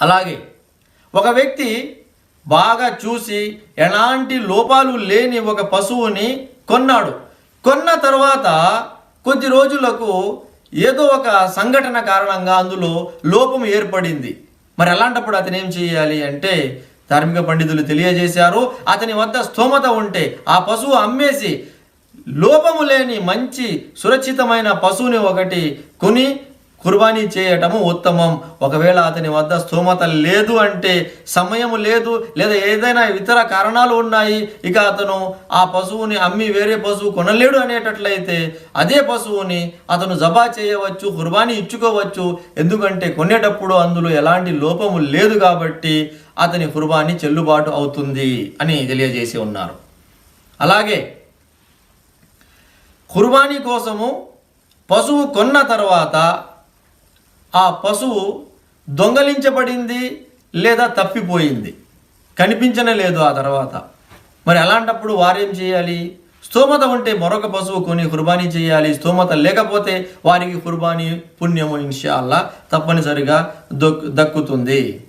అలాగే ఒక వ్యక్తి బాగా చూసి ఎలాంటి లోపాలు లేని ఒక పశువుని కొన్నాడు. కొన్న తర్వాత కొద్ది రోజులకు ఏదో ఒక సంఘటన కారణంగా అందులో లోపం ఏర్పడింది. మరి అలాంటప్పుడు అతను ఏం చేయాలి అంటే ధార్మిక పండితులు తెలియజేశారు అతని వద్ద స్తోమత ఉంటే ఆ పశువు అమ్మేసి లోపము లేని మంచి సురక్షితమైన పశువుని ఒకటి కొని కుర్బానీ చేయటము ఉత్తమం. ఒకవేళ అతని వద్ద స్తోమత లేదు అంటే సమయం లేదు లేదా ఏదైనా ఇతర కారణాలు ఉన్నాయి ఇక అతను ఆ పశువుని అమ్మి వేరే పశువు కొనలేడు అనేటట్లయితే అదే పశువుని అతను జబా చేయవచ్చు కుర్బానీ ఇచ్చుకోవచ్చు. ఎందుకంటే కొనేటప్పుడు అందులో ఎలాంటి లోపము లేదు కాబట్టి అతని కుర్బానీ చెల్లుబాటు అవుతుంది అని తెలియజేసి ఉన్నారు. అలాగే కుర్బానీ కోసము పశువు కొన్న తర్వాత ఆ పశువు దొంగలించబడింది లేదా తప్పిపోయింది. కనిపించనే లేదు ఆ తర్వాత. మరి అలాంటప్పుడు వారేం చేయాలి? స్తోమత ఉంటే మరొక పశువు కొని కుర్బానీ చేయాలి. స్తోమత లేకపోతే వారికి కుర్బానీ పుణ్యము ఇన్షాల్లా తప్పనిసరిగా దొక్ దక్కుతుంది.